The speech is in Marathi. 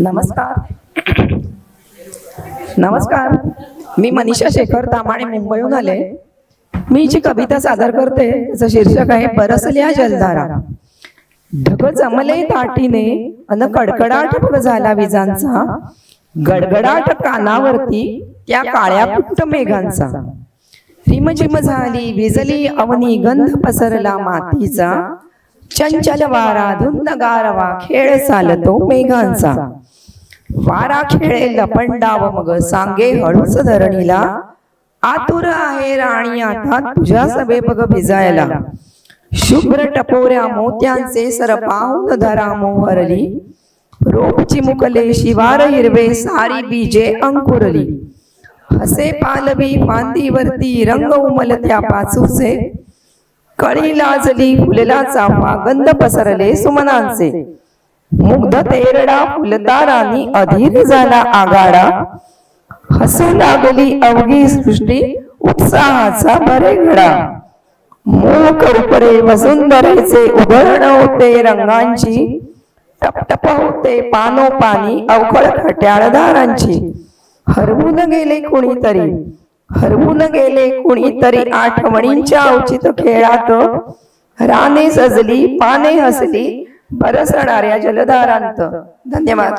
नमस्कार. नमस्कार. मी मनीषा शेखर तामाणे मुंबईहून आले. मी जी कविता सादर करते त्याचं शीर्षक आहे बरसल्या जलधारा. ढग जमले ताटीने अन कडकडाट झाला विजांचा. गडगडाट कानावरती त्या काळ्या पुट्ट मेघांचा. रिमझिम झाली विजली अवनी गंध पसरला मातीचा. चंचल वारा धुंद गारवा खेळ चालतो मेघांचा. वारा खेळे लपंडाव मग सांगे हळूच धरणीला. आतुर आहे राणी आता तुझ्या सभे बघ भिजायला. शुभ्र टपोऱ्या मोत्यांचे सर पाहून धरा मोहरली. रोप चिमुकले शिवार हिरवे सारी बीजे अंकुरली. हसे पालवी फांदीवरती रंग उमलत्या पाचूचे. कळी लाजली फुलला चाफा गंध पसरले सुमनांचे. मुग्ध तेरडा फुलदारांनी अधीर झाला आगाडा. हसू लागली अवघी सृष्टी उत्साहाचा बरे घडा मोह उपरे वसुंधरेचे उभरण होते रंगांची. टपटप होते पानोपानी अवखळ खट्याळदारांची. हरवून गेले कोणीतरी. हरवून गेले कोणीतरी आठवणींच्या औचित खेळात. राने सजली पाने हसली बरसणाऱ्या जलधारांत धन्यवाद.